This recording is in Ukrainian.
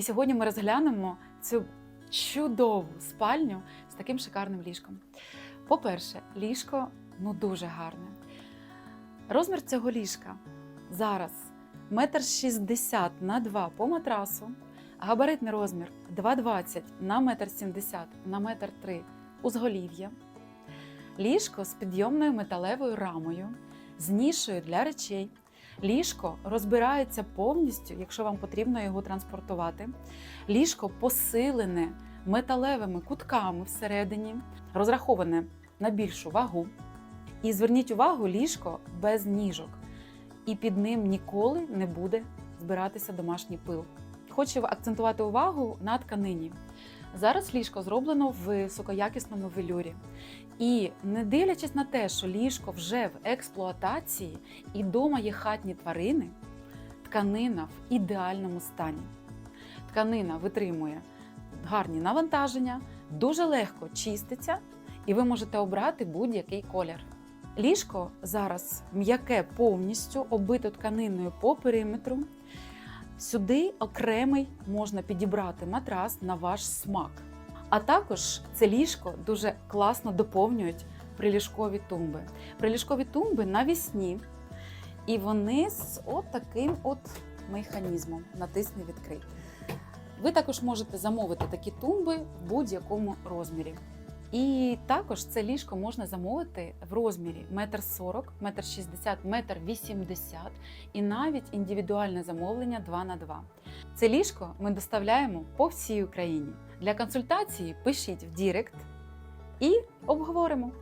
І сьогодні ми розглянемо цю чудову спальню з таким шикарним ліжком. По-перше, ліжко ну дуже гарне. Розмір цього ліжка зараз метр шістдесят на 2 по матрасу, габаритний розмір 2,20 на метр сімдесят на метр 3 узголів'я. Ліжко з підйомною металевою рамою, з нішою для речей. Ліжко розбирається повністю, якщо вам потрібно його транспортувати. Ліжко посилене металевими кутками всередині, розраховане на більшу вагу. І зверніть увагу, ліжко без ніжок, і під ним ніколи не буде збиратися домашній пил. Хочу акцентувати увагу на тканині. Зараз ліжко зроблено в високоякісному велюрі. І не дивлячись на те, що ліжко вже в експлуатації і дома є хатні тварини, тканина в ідеальному стані. Тканина витримує гарні навантаження, дуже легко чиститься, і ви можете обрати будь-який колір. Ліжко зараз м'яке повністю оббито тканиною по периметру. Сюди окремий можна підібрати матрас на ваш смак. А також це ліжко дуже класно доповнюють приліжкові тумби. Приліжкові тумби навісні, і вони з от таким от механізмом натисни відкрий. Ви також можете замовити такі тумби в будь-якому розмірі. І також це ліжко можна замовити в розмірі 1,40 м, 1,60 м, 1,80 м і навіть індивідуальне замовлення 2 на 2. Це ліжко ми доставляємо по всій Україні. Для консультації пишіть в Дірект і обговоримо.